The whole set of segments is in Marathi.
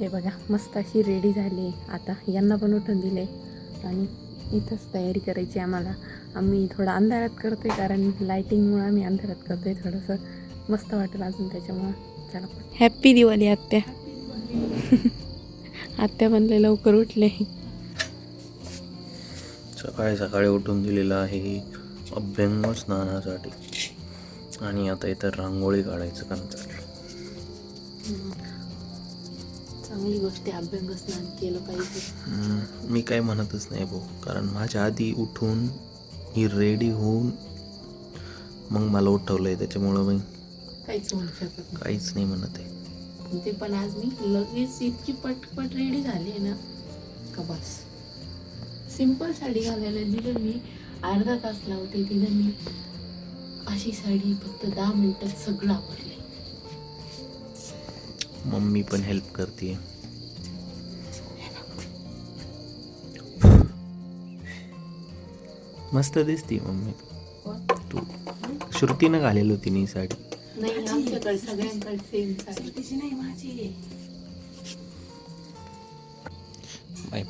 हे बघा मस्त अशी रेडी झाली. आता यांना पण उठून दिले. आणि इथंच तयारी करायची आम्हाला. आम्ही थोडं अंधारात करतोय कारण लाईटिंगमुळं आम्ही अंधारात करतोय थोडंसं. मस्त वाटेल अजून त्याच्यामुळं. चला. हॅप्पी दिवाळी आत्या. आत्या बनले लवकर उठले. सकाळी सकाळी उठून दिलेलं आहे अभ्यंग स्नानासाठी. आणि आता इथं रांगोळी काढायचं काम चाललं चांगली गोष्ट आहे अभ्यंग स्नान केलं पाहिजे. मी काय म्हणतच नाही भाऊ. कारण माझ्या आधी उठून ही रेडी होऊन मग मला उठवलंय. त्याच्यामुळं मी काहीच म्हणू शकत नाही. काहीच नाही म्हणत आहे. ते पण आज मी लगेच इतकी पटपट रेडी झाली ना का बस. सिंपल साडी घालायला दिलं मी अर्धा तास लावते तिथं मी अशी साडी फक्त दहा मिनिटात सगळं आवरले मम्मी पण हेल्प करते मस्त दिसती मम्मी. तू श्रुतीनं घालेली होती नी साडी. नाही आमच्याकडे सगळ्यांकडे सेम साडी. नाही माझी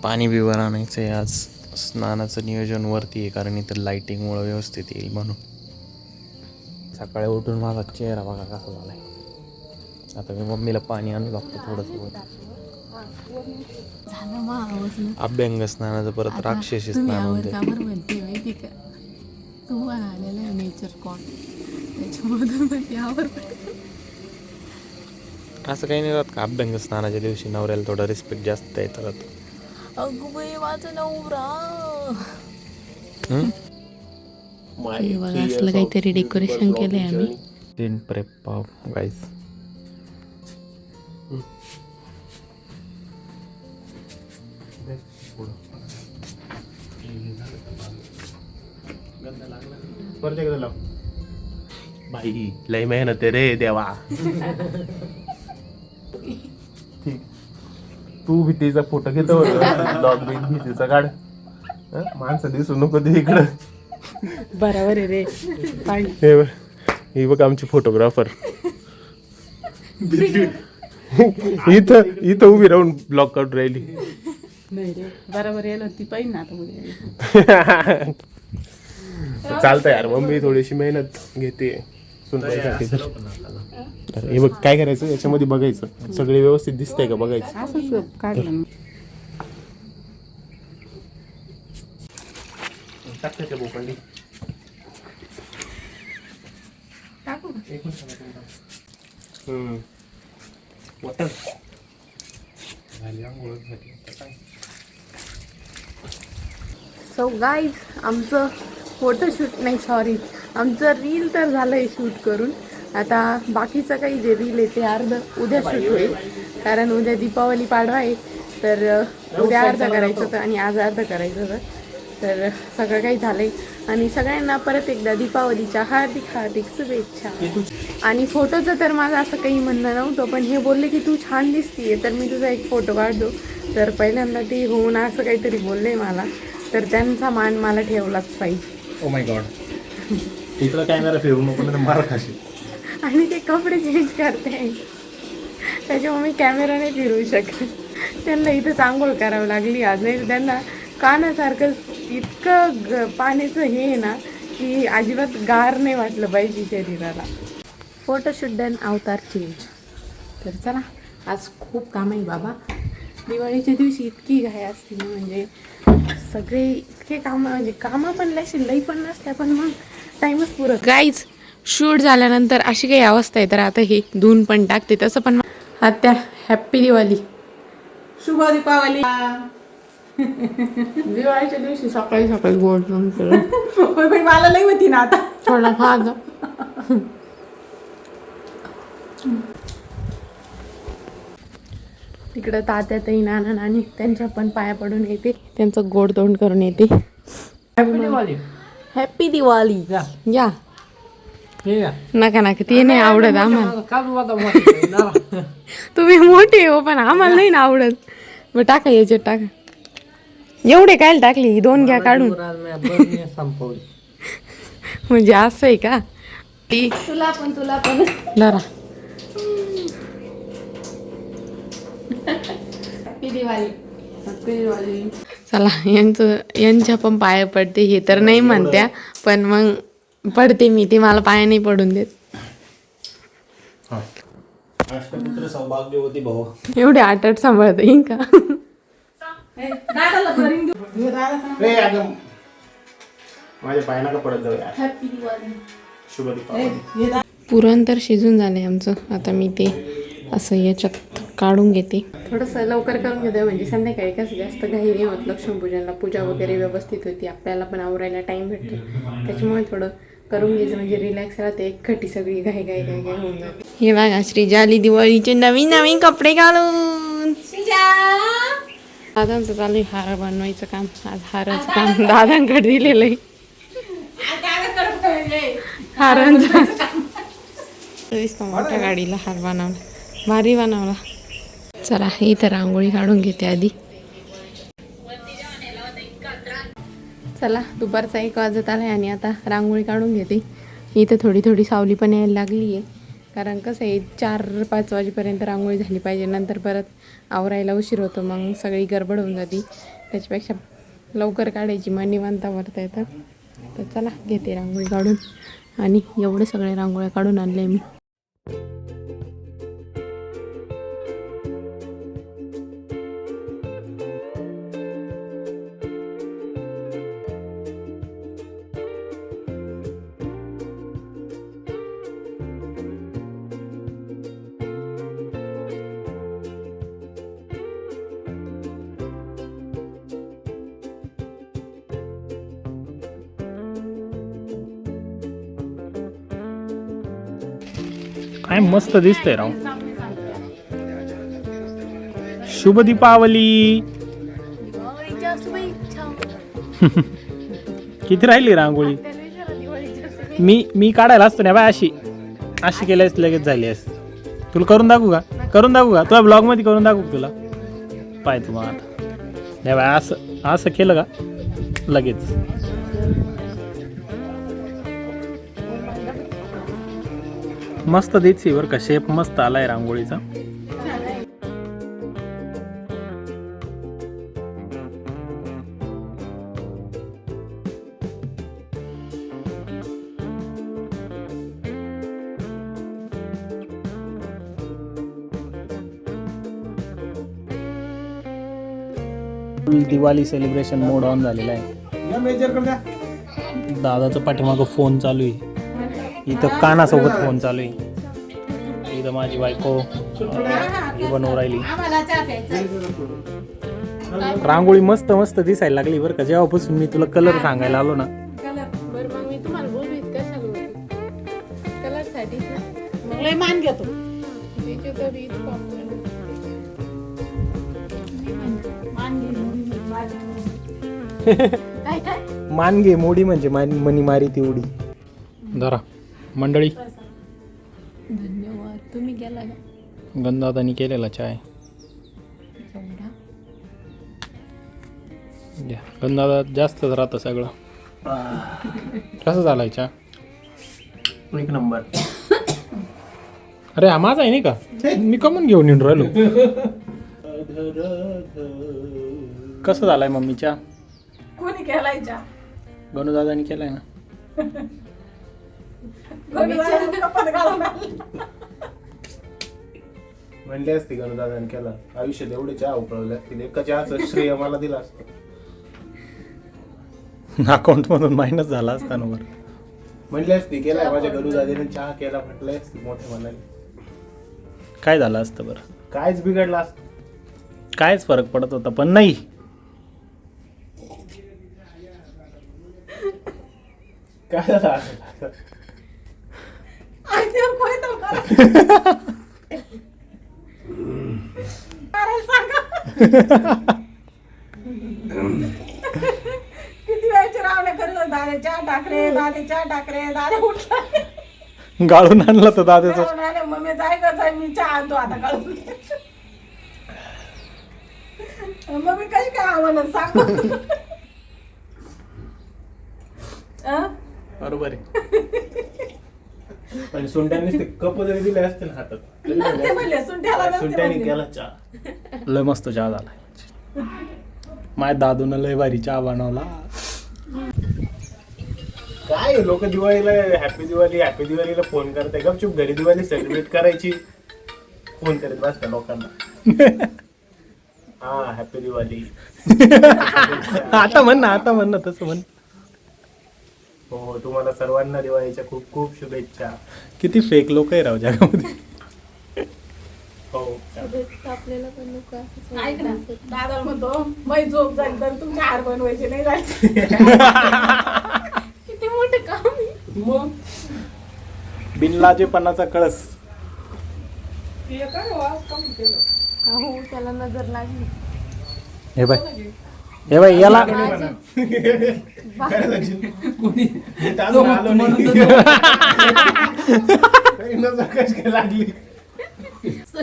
पाणी बिवर आणायचं आहे आज. स्नानाचं नियोजन वरती आहे कारण इथं लाईटिंगमुळं व्यवस्थित येईल म्हणून. सकाळी उठून माझा चेहरा बघा कसा झालाय. आता मी मम्मीला पाणी आणू लागतो थोडंसं अभ्यंग स्नानाचं परत राक्षसी स्नान होते तुम्हाला आलेलं आहे नेचर कॉन असं काही नाही राहत का? अभ्यंग स्नानाच्या दिवशी नवऱ्याला थोडं रिस्पेक्ट जास्त येत राहतो माझा नवरा? हे? बघा असलं काहीतरी डेकोरेशन केलंय आम्ही. तीन प्रेप पाव गाईस बाई लय मेहनत आहे रे देवा. तू भीतीचा फोटो घेतो ब्लॉग बिन भीतीचा काढ. हं? माणसं दिसू नको ते इकडं. बरोबर आहे रे. हे बघ ही बघ आमची फोटोग्राफर इथं इथं उभी राहून ब्लॉग काढून राहिली. नाही रे बरोबर यायला ती पाहिजे ना आता उद्या. चालतं यार मम्मी थोडीशी मेहनत घेते. सुनबाईसाठी तर तर हे बघ काय करायचं? याच्यामध्ये बघायचं. सगळे व्यवस्थित दिसतंय का बघायचं? असंच काढलं मी. टाकते भोपंडी टाकू हम्म. वॉटर सो गाईज आमचं फोटोशूट नाही सॉरी आमचं रील तर झालं आहे शूट करून. आता बाकीचं काही जे रील आहे ते अर्ध उद्या शूट होईल. कारण उद्या दीपावली पाडवा आहे. तर उद्या अर्ध करायचं होतं आणि आज अर्ध करायचं होतं. तर सगळं काही झालंय. आणि सगळ्यांना परत एकदा दीपावलीच्या हार्दिक हार्दिक शुभेच्छा. आणि फोटोचं तर माझं असं काही म्हणणं नव्हतं पण हे बोलले की तू छान दिसतीये तर मी तुझा एक फोटो काढतो. तर पहिल्यांदा ते होऊन असं काहीतरी बोलले मला तर त्यांचा मान मला ठेवलाच पाहिजे. ओ माय गॉड इकडं कॅमेरा फिरू नको नाही मार खाशी आणि ते कपडे चेंज करते. त्याच्यामुळे मी कॅमेरा नाही फिरवू शकत. त्यांना इथं आंघोळ करावं लागली आज नाही त्यांना कानासारखं इतकं ग पाण्याचं हे आहे ना की अजिबात गार नाही वाटलं पाहिजे शरीराला. फोटोशूट डन अवतार चेंज तर चला आज खूप काम आहे बाबा. दिवाळीच्या दिवशी इतकी घाई असते ना म्हणजे सगळे इतके कामं म्हणजे कामं पण लशी लई पण नसत्या पण मग टाईमच पुरत गाईच शूट झाल्यानंतर अशी काही अवस्था आहे तर आता हे धुवून पण टाकते तसं पण आता हॅप्पी दिवाळी. शुभ दीपावली. दिवाळीच्या दिवशी सकाळी सकाळी गोड केलं होय बाई, मला लई होती ना आता. थोडा तिकडं तात्या ताई नाना नानी त्यांच्या पण पाया पडून येते. त्यांचं गोड तोंड करून येते. हॅप्पी दिवाळी या. नका नका. ते नाही आवडत आम्हाला. तुम्ही मोठे हो पण आम्हाला नाही ना आवडत. मग टाका याच्यात टाका. एवढे काय टाकली? ही दोन घ्या काढून. म्हणजे असं आहे का? तुला पण तुला पण. जरा चला यांचं यांच्या पण पाया पडते हे तर नाही म्हणत्या पण मग पडते मी ते मला पाया नाही पडून देत. अष्टपुत्र सौभाग्यवती भाऊ. एवढे आठ आठ सांभाळत येईन का? दादाला भरीन देऊ. हे दादाचं ए, अगं, माझ्या पाय नका पडत जाऊ यार? शुभ दीपावली नाव. हे दा- पुरण तर शिजून झालंय आमचं. आता मी ते असं याच्यात काढून घेते. थोडंसं लवकर करून घेते म्हणजे संध्याकाळी कसं जास्त घाई नाही होत. लक्ष्मीपूजनला पूजा वगैरे व्यवस्थित होती. आपल्याला पण आवरायला टाइम भेटतो. त्याच्यामुळे थोडं करून घ्यायचं म्हणजे रिलॅक्स राहते. एक खटी सगळी घाई घाई घाई घाई होऊन जाते. हे बघा श्रीजा आली दिवाळीचे नवीन नवीन कपडे घालून. दादांचं चालू आहे हार बनवायचं काम. आज हाराचं काम दादांकडे दिलेलं आहे. हारांचं मोठ्या गाडीला हार बनवला भारी बनवला. चला इथं रांगोळी काढून घेते आधी. चला दुपारचा एक वाजत आलाय आणि आता रांगोळी काढून घेते. इथं थोडी थोडी सावली पण यायला लागली आहे कारण कसं आहे चार पाच वाजेपर्यंत रांगोळी झाली पाहिजे. नंतर परत आवरायला उशीर होतो मग सगळी गडबड होऊन जाते. त्याच्यापेक्षा लवकर काढायची मग निवांता वरता येतं. तर चला घेते रांगोळी काढून. आणि एवढे सगळे रांगोळ्या काढून आणले मी. काय मस्त दिसतंय राव. शुभ दीपावली. किती राहिली रांगोळी? मी मी काढायला असतो ना बाय अशी. अशी केल्यास लगेच झाली असते तुला करून दाखवू का? करून दाखवू का? तुला ब्लॉगमध्ये करून दाखवू तुला? पाय तुम्हाला आता. नाही बाय असं असं केलं का? लगेच. मस्त दिसली बरं का. शेप मस्त आलाय रांगोळीचा. दिवाळी सेलिब्रेशन मोड ऑन झालेला आहे. दादाचा पाठीमागं फोन चालू आहे. इथं कानासोबत फोन चालू आहे. इथं माझी बायको ही बनवू राहिली. रांगोळी मस्त मस्त दिसायला लागली बरं का. जेव्हापासून मी तुला कलर सांगायला आलो ना. मान घेतो मान घे, मोडी म्हणजे मान मनी मारी ती उडी धरा. मंडळी. धन्यवाद. तुम्ही गेला का? गंधादानी केलेला चाय घ्या गंधादा जास्तच राहतं सगळं. कसं झालाय चहा? एक नंबर. अरे हा माझा आहे नाही का? मी कमून घेऊन येऊन राहिलो. कसं झालाय मम्मी चहा कोणी केलाय चहा? गणूदादानी केलाय ना? म्हणले असते गणूदादानी केला. आयुष्यात एवढे चहा उकळवले असतील. एका चहाचं श्रेय मला दिला असतं. अकाउंट मधून मायनस झाला असता ना बरं. म्हणले असते केलाय माझ्या गणूदादाने चहा केला म्हटलंय असते मोठ्या मनाने. काय झालं असतं बरं? कायच बिघडलं असतं. कायच फरक पडत होता पण नाही. काय झालं असं? आणि ते कोणी तर मला- करायला सांगा. किती वेळचे रावणे करत. दादे चहा टाकरे दादे चहा टाकरे दादे उठला. गाळून आणलं तर दादाचं. आले, मम्मी जाय ग जाय मी चहा आणतो आता काढून मम्मी कशी काय आवडलं सांग? अं? बरोबर आहे. आणि सोंड्यांनी ते कप जरी दिले असते ना हातात तरी नसते म्हणले सुंठ्याला नसते सुंट्याने म्हणले. केला चहा. लय मस्त चहा झाला. माझ्या दादून लय भारी चहा बनवला. काय लोक दिवाळीला हॅपी दिवाळी हॅपी दिवाळीला फोन करते गपचूप घरी दिवाळी सेलिब्रेट करायची. फोन करत बसता लोकांना. हा हॅपी दिवाळी. आता म्हण ना आता म्हण ना तसं म्हण. तुम्हाला सर्वांना दिवाळीच्या खूप खूप शुभेच्छा. किती फेक लोक आहे राव जगामध्ये. हो. ऐक ना दादा म्हणतो मै झोप झाली तर तुमचे हार बनवायचे नाही जायचे किती मोठं काम आहे. मग? बिनलाजेपणाचा कळस. हे काय हो, आज काम केलं. अहो त्याला नजर लागली. हे बाय. हे याला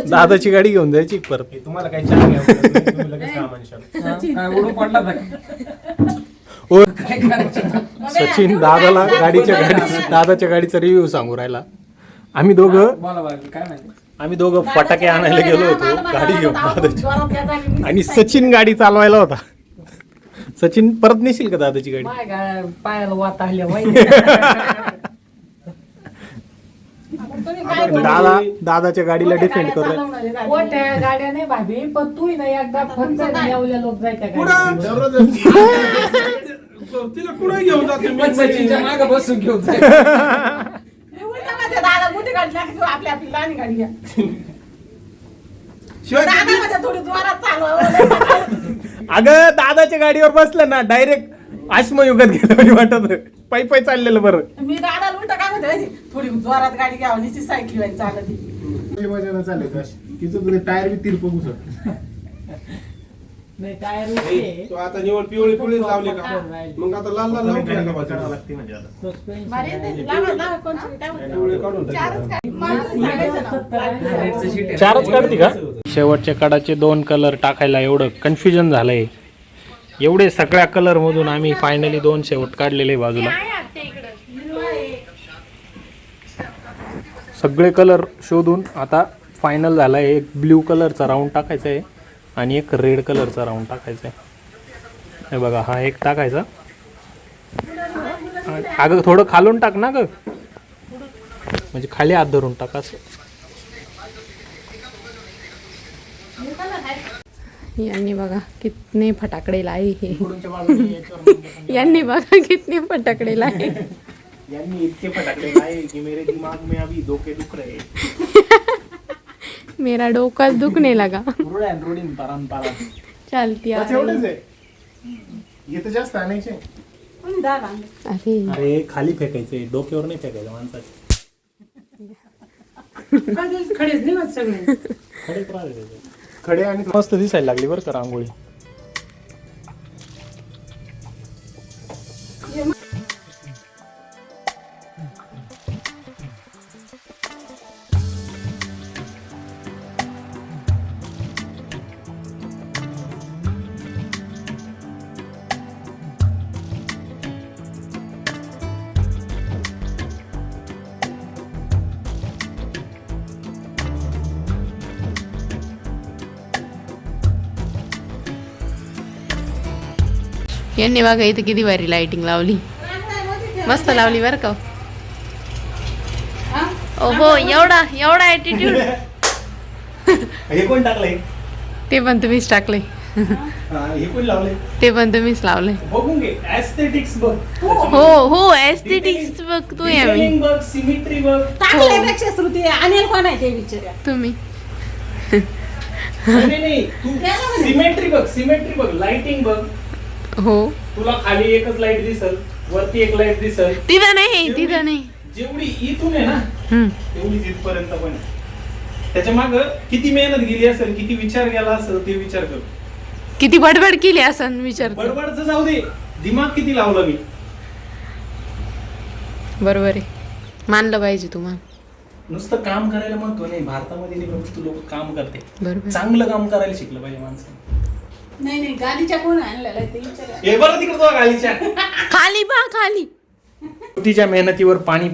दादाची गाडी घेऊन जायची परत. तुम्हाला काही चहा तुम्ही लगेच. ओ, सचिन दादाला गाडीच्या गाडी दादाच्या गाडीचा रिव्ह्यू सांगू राहिला. आम्ही दोघं आम्ही दोघं फटाके आणायला गेलो होतो गाडी घेऊन दादाची आणि सचिन गाडी चालवायला होता. सचिन परत नेशील का दादाची गाडी? माय पायाला वात आल्या तुम्ही काय बोलू? दादा दादाच्या गाडीला डिफेंड करू. मोठ्या गाड्या नाही भाभी पण तू ना एकदा फक्त येवल्या लोक सचिनच्या मागं बसून घेऊन जाय मी उलटा म्हणते, दादा मोठी गाडी आपली लहान गाडी घ्या. दादा म्हणजे थोडी जोरात चालवा अगं दादाच्या गाडीवर बसलं ना डायरेक्ट आश्मयुगात गेलं वाटत पायी पायी चाललेलं बरं मी दादा उलटा काय म्हणते? थोडी जोरात गाडी घ्यावं निश्चित सायकल व्हायची चालत टायर बी तिरप घुसत नाही टायर उठले. तो आता निवड पिवळी पिवळीच लावली का मग आता लाल लाल लावून? लागते म्हणजे आता Suspension भारी आहे ते. लावा, लावा, कोणची, काय म्हणते? पिवळी काढून. चारच गाडी. मला सांगायचं ना. चारच काढते का शेवटच्या काडाचे दोन कलर टाकायला एवढं कन्फ्युजन झालंय. एवढे सगळ्या कलर मधून आम्ही फायनली दोन शेवट काढलेले बाजूला. सगळे कलर शोधून आता फायनल झाला आहे एक ब्ल्यू कलरचा राऊंड टाकायचा आहे आणि एक रेड कलरचा राऊंड टाकायचा आहे. हे बघा हा एक टाकायचा. अगं थोडं खालून टाक ना ग. म्हणजे खाली हात धरून टाक असं. यांनी बघा कितने फटाकडे लाए हे. यांनी बघा कितने फटाकडे लाए. यांनी इतके फटाकडे लाए की मेरे दिमाग में अभी धोके दुख रहे मेरा डोका दुखने लगा. चलती हे जास्त आणायचे? अरे. अरे खाली फेकायचे डोक्यावर नाही फेकायचं माणसाचे. खडेच निघत सगळे. खडे त्रास आहे त्याचे. खडे आणि मस्त दिसायला लागली बरं का रांगोळी. यांनी बघा इथे किती भारी लाइटिंग लावली मस्त लावली बरं का ओहो एवढा एवढा ॲटिट्यूड हे कोण टाकलंय ते पण तुम्हीच टाकले हा, हे कोण लावले ते पण तुम्हीच लावले बघून घे ऍस्थेटिक्स बघ हो हो एस्थेटिक्स बघतोय आम्ही Detailing बघ सिमेट्री बघ टाकल्यापेक्षा श्रुती अनिल कोण आहे ते विचारा तुम्ही नाही नाही तू सिमेट्री बघ सिमेट्री बघ लाइटिंग बघ हो. तुला खाली एकच लाइट दिसल वरती एक लाइट दिसल. तिथं नाही तिथं नाही. जेवढी इथून आहे ना हम्म. तेवढीच इथपर्यंत पण आहे. त्याच्या माग किती मेहनत गेली असेल किती विचार केला असेल ते विचार कर. किती बडबड केली असं विचारतो बडबडच जाऊ दे. दिमाग किती लावलं मी? बरोबर आहे. मानलं पाहिजे तुम्हाला. नुसतं काम करायला म्हणतो नाही. भारतामध्ये नाही नुसतं लोक काम करते. बरोबर. चांगलं काम करायला शिकलं पाहिजे माणसं नाही नाही गालीच्या कोण आणलेला आहे ते विचारा. हे बरं तिकडे तो गालीच्या. खाली बा खाली. तिच्या मेहनतीवर पाणी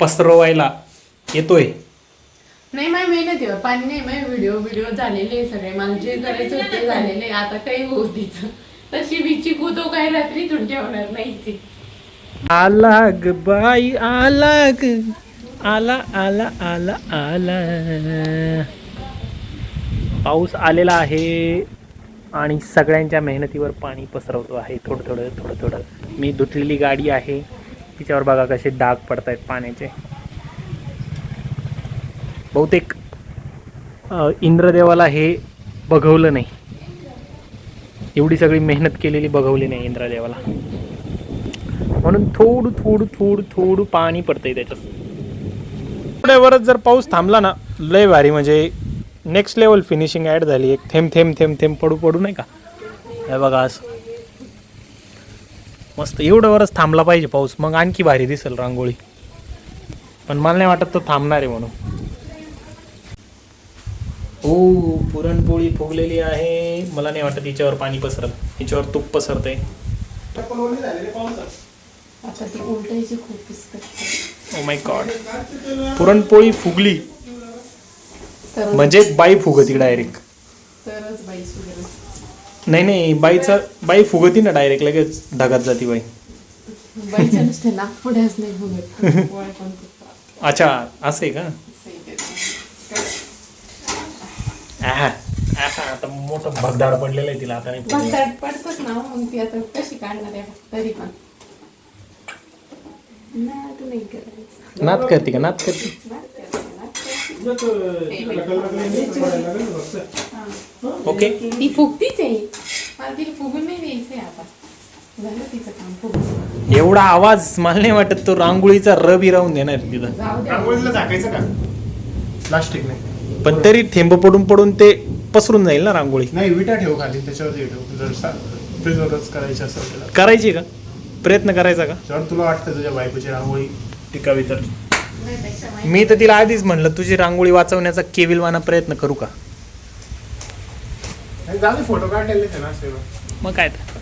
पसरवायला येतोय? नाही माझ्या मेहनतीवर पाणी नाही माझे व्हिडिओ व्हिडिओ झालेले सगळे. मला जे करायचे होते झालेले आता काही होऊ तिचं तशी बिची कुतो काय रात्री ठेवणार नाही ती. आला ग बाई आला ग आला आला आला आला. पाऊस आलेला आहे. आणि सगळ्यांच्या मेहनतीवर पाणी पसरवतो आहे. थोडं थोडं थोडं थोडं. मी धुतलेली गाडी आहे. तिच्यावर बघा कसे डाग पडत आहेत पाण्याचे. बहुतेक इंद्रदेवाला हे बघवलं नाही. एवढी सगळी मेहनत केलेली बघवली नाही इंद्रदेवाला. म्हणून थोडं थोडं थोडं थोडं पाणी पडतंय त्याच्यात. थोड्यावरच जर पाऊस थांबला ना लय भारी. म्हणजे नेक्स्ट लेवल फिनिशिंग ॲड झाली. एक थेंब थेंब थेंब थेंब पडू पडू नाही का? हे बघा असं मस्त. एवढं वरच थांबला पाहिजे पाऊस. मग आणखी भारी दिसेल रांगोळी. पण मला नाही वाटत तो थांबणार आहे म्हणून. ओ पुरणपोळी फुगलेली आहे. मला नाही वाटत हिच्यावर पाणी पसरत. हिच्यावर तूप पसरतंय. आता ती उलटायची खूप पुस्तक ओ माय गॉड पुरणपोळी फुगली. म्हणजे बाई फुगती डायरेक्ट तरच बाई सुधरेल. नाही नाही बाईचं बाई फुगती ना डायरेक्ट लगेच ढगात जाती बाई. बाईच्या नुसते नागपुड्याच नाही फुगत. पोळ्या पण फुगतात. अच्छा असं आहे का? आहे आता मोठं भगदाड पडलेलं आहे तिला आता नाही. भगदाड पडतच ना मग ती आता कशी काढणार आहे तरी पण. नाद नाही करायचं. नात करते का? नात करते. ओके. ती फुगतीच आहे. मला तिला फुगून नाही द्यायचंय आता. झालं तिचं काम फुगून. एवढा आवाज मला नाही वाटत तो रांगोळीचा रबी राहून देणार तिथं. जाऊ द्या रांगोळीला झाकायचं का? प्लास्टिक नाही पण तरी थेंब पडून पडून ते पसरून जाईल ना रांगोळी. नाही विटा ठेव खाली त्याच्यावरती ठेव. जर सा- फ्रीजवरच करायची असेल त्याला करायची का? प्रयत्न करायचा का? जर तुला वाटतं तुझ्या बायकोची रांगोळी टिकावी तर. मी तर तिला आधीच म्हणलं तुझी रांगोळी वाचवण्याचा केविलवाना प्रयत्न करू का? फोटो काढलेले ते ना सेवा मग काय? तर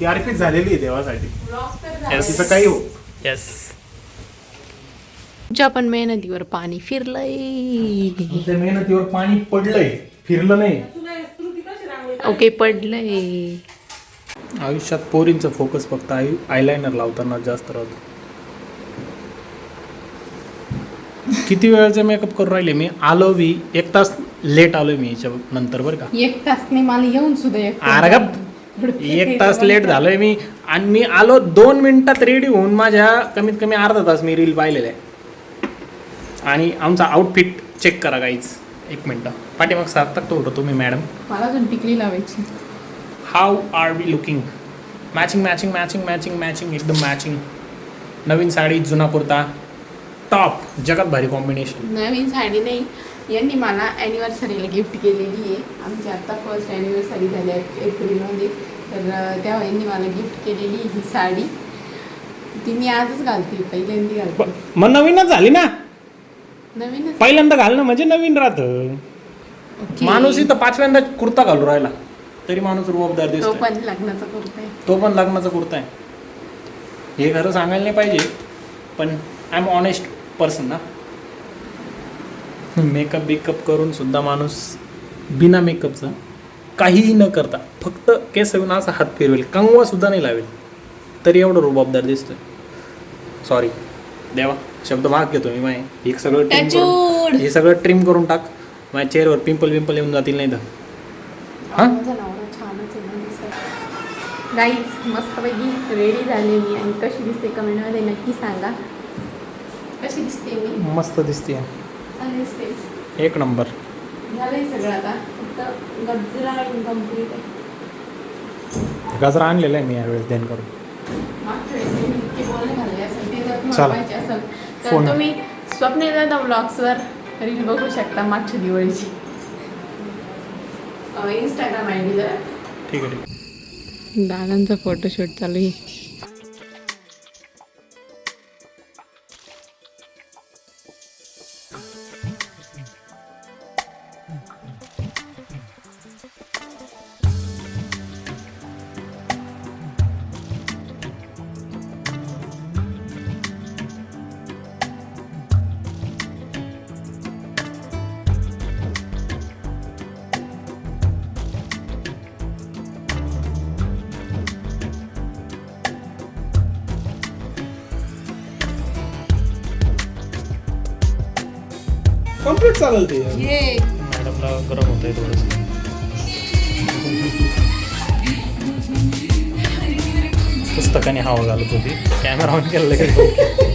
ती अर्पित झालेली आहे देवासाठी. Yes. तिचं काही हो. येस तुमच्या पण मेहनतीवर पाणी फिरलंय. मेहनतीवर पाणी पडलंय फिरलं नाही. ओके पडलंय. आयुष्यात पोरींचा फोकस फक्त आय आयलायनर लावताना जास्त राहतो. किती वेळचा मेकअप करून राहिले मी? आलो बी एक तास लेट आलो मी याच्या नंतर बरं का. एक तास नाही मला येऊन सुद्धा एक अरे गप. एक तास लेट झालोय मी आणि मी आलो दोन मिनिटात रेडी होऊन माझ्या कमीत कमी अर्धा तास मी रील पाहिलेलं आहे. आणि आमचा आउटफिट चेक करा काहीच एक मिनटं. पाठीमाग सार्थक तो होतो तुम्ही मॅडम मला अजून टिकली लावायची. How are we looking matching matching matching matching matching एकदम मॅचिंग नवीन साडी जुना कुर्ता. टॉप जगात भारी कॉम्बिनेशन नवीन साडी नाही. यांनी मला ॲनिव्हर्सरीला गिफ्ट केलेली आहे. आमची आत्ता फर्स्ट ॲनिव्हर्सरी झाली आहे एप्रिलमध्ये. तर तेव्हा यांनी मला गिफ्ट केलेली ही साडी. ती मी आजच घालते पहिल्यांदा घालते. मग नवीनच झाली ना? नवीनच पहिल्यांदा घालणं म्हणजे नवीन राहतं. ओके. माणूस इथं पाचव्यांदा कुर्ता घालू राहिला. तरी माणूस रुबाबदार तो दिसतो पण लग्नाचा कुर्ता तो पण लग्नाचा कुर्ता आहे. हे खरं सांगायला नाही पाहिजे पण आय एम ऑनेस्ट पर्सन ना. मेकअप बिकअप करून सुद्धा माणूस बिना मेकअपचा काहीही न करता फक्त केस येऊन असा हात फिरवेल कंगवा सुद्धा नाही लावेल. तरी एवढं रुबाबदार दिसतोय. सॉरी देवा शब्द भाग घेतो मी माय. हे सगळं ट्रिम. करून हे सगळं ट्रिम करून टाक. माझ्या चेहऱ्यावर पिंपल पिंपल येऊन जातील नाही तर. हां. गाईज मस्तपैकी रेडी झाले मी. आणि कशी दिसते कमेंटमध्ये नक्की सांगा. कशी दिसते मी? मस्त दिसते. दिसते. एक नंबर. झालंय सगळं आता. फक्त गजरा इनकम्प्लीट आहे. गजरा आणलेला आहे मी यावेळेस देण करून. मागच्या वेळेस मी इतके बोलणे झाले असेल ते जर तुम्हाला चला. पाहिजे असेल तर फोन. तुम्ही स्वप्नील दादा ब्लॉग्सवर रील बघू शकता मागच्या दिवाळीची. इंस्टाग्राम आय डी जरा ठीक आहे ठीक आहे. दादांचा फोटोशूट चालू आहे. कंप्लीट चालेल ते. मॅडमला गरम होत आहे थोडंसं. पुस्तकाने हवा घालत होती. कॅमेरा ऑन केला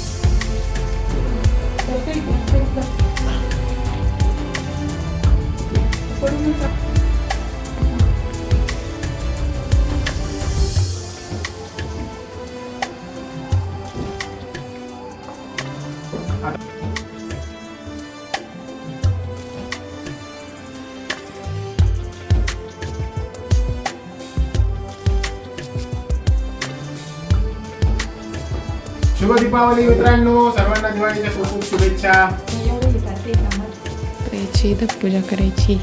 शुभ दीपावली मित्रांनो सर्वांना दिवाळीच्या खूप खूप शुभेच्छा करायची इथं पूजा करायची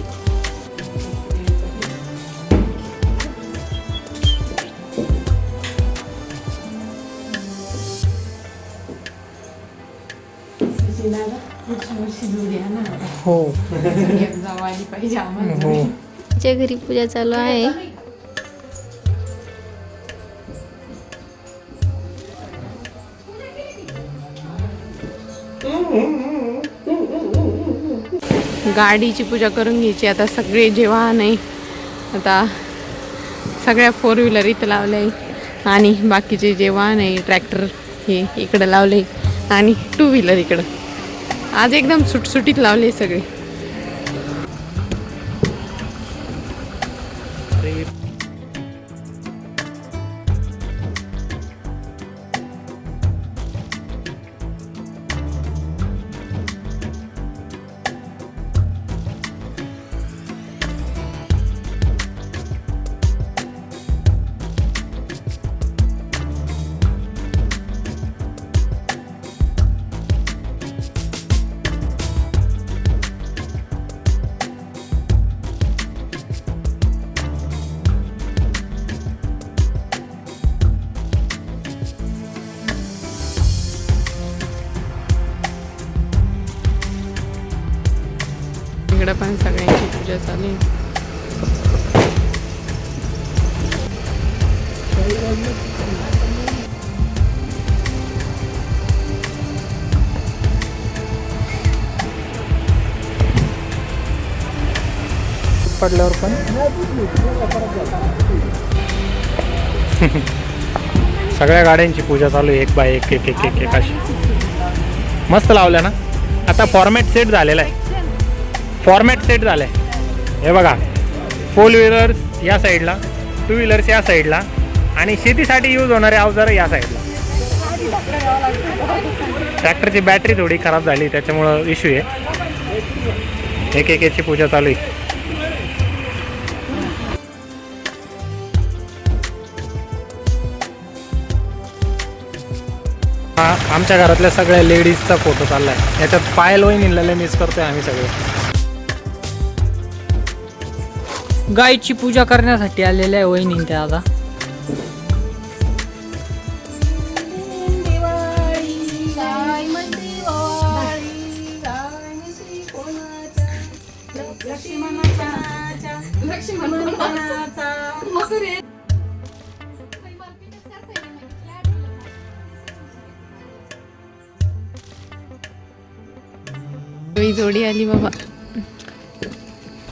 हो. पाहिजे आम्हाला हो. च्या घरी पूजा चालू आहे. गाडीची पूजा करून घ्यायची. आता सगळे जे वाहन आहे. आता सगळ्या फोर व्हीलर इथं लावले आणि बाकीचे जे वाहन आहे. ट्रॅक्टर हे इकडं लावले. आणि टू व्हीलर इकडं. आज एकदम सुटसुटीत लावले सगळे. इकडं पण सगळ्यांची पूजा चालू पडल्यावर पण? सगळ्या गाड्यांची पूजा चालू आहे एक बाय एक एक एक एक एक अशी. मस्त लावल्या ना? आता फॉर्मॅट सेट झालेला आहे. फॉर्मॅट सेट झालं आहे हे बघा. फोर व्हीलर्स या साईडला टू व्हीलर्स या साईडला आणि शेतीसाठी यूज होणारे अवजारं या साईडला ट्रॅक्टरची बॅटरी थोडी खराब झाली त्याच्यामुळं इश्यू आहे. एक एकची पूजा चालू आहे. हा आमच्या घरातल्या सगळ्या लेडीजचा फोटो चाललाय. याच्यात पायल वही वहिनीला मिस करतोय आम्ही सगळे. गायची पूजा करण्यासाठी आलेल्या आहे वहिनी त्या आता. जोडी आली बाबा.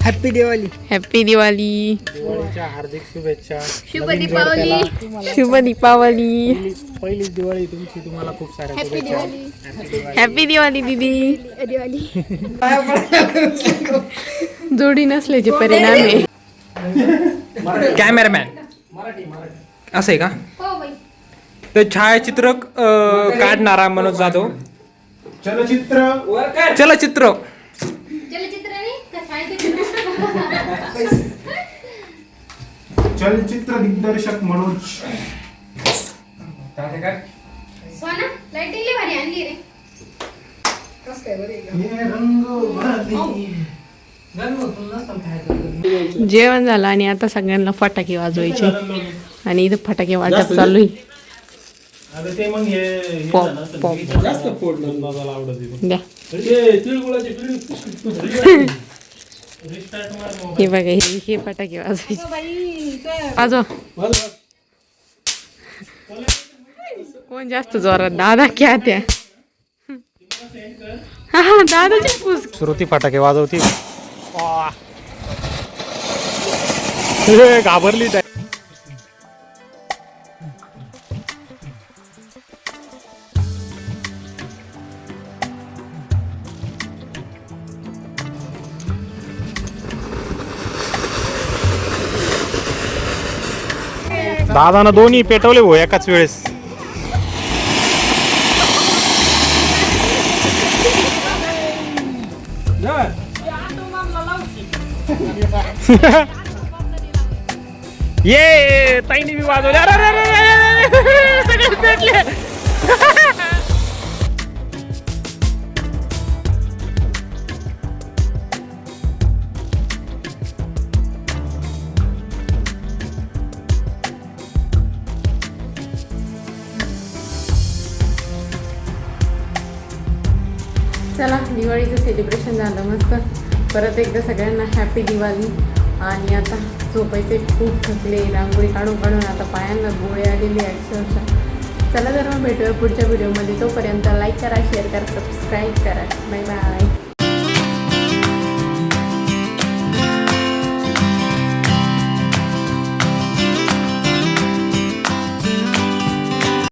हॅपी दिवाळी हॅपी दिवाळी दिवाळीच्या हार्दिक शुभेच्छा. शुभ दीपावली. शुभ दीपावली. पहिलीच दिवाळी तुमची तुम्हाला खूप साऱ्या शुभेच्छा. हॅपी दिवाळी दीदी जोडी नसल्याचे परिणाम आहे. कॅमेरामॅन असं आहे का? तर छायाचित्रक अं, काढणारा मनोज जाधव. चलचित्र. चलचित्र. चलचित्र छायाचित्र चलचित्र दिग्दर्शक मनोज. सोना लाइटिंग भारी आणली रे. जेवण झालं आणि आता सगळ्यांना फटाके वाजवायचे. आणि इथं फटाके वाजत चालू आहे. हे हे पॉप. पॉप. द्या. हे बघा हे हे फटाके वाजवायचे. वाजवा वाज, वाज. कोण जास्त जोरात? दादा क्या त्या हा हा दादाची पूस. श्रुती फटाके वाजवती. हे, घाबरली दादानं दोन्ही पेटवले हो एकाच वेळेस ये ताईने मी वाजवले अरे अरे, अरे, सगळे पेटले सेलिब्रेशन झालं मस्त. परत एकदा सगळ्यांना हॅपी दिवाळी. आणि आता झोपायचे खूप थकले. रांगोळी काढून काढून आता पायांना गोळे आलेली आहे अक्षरशः चला तर मग भेटूया पुढच्या व्हिडिओमध्ये तोपर्यंत लाईक करा शेअर करा सबस्क्राईब करा. Bye bye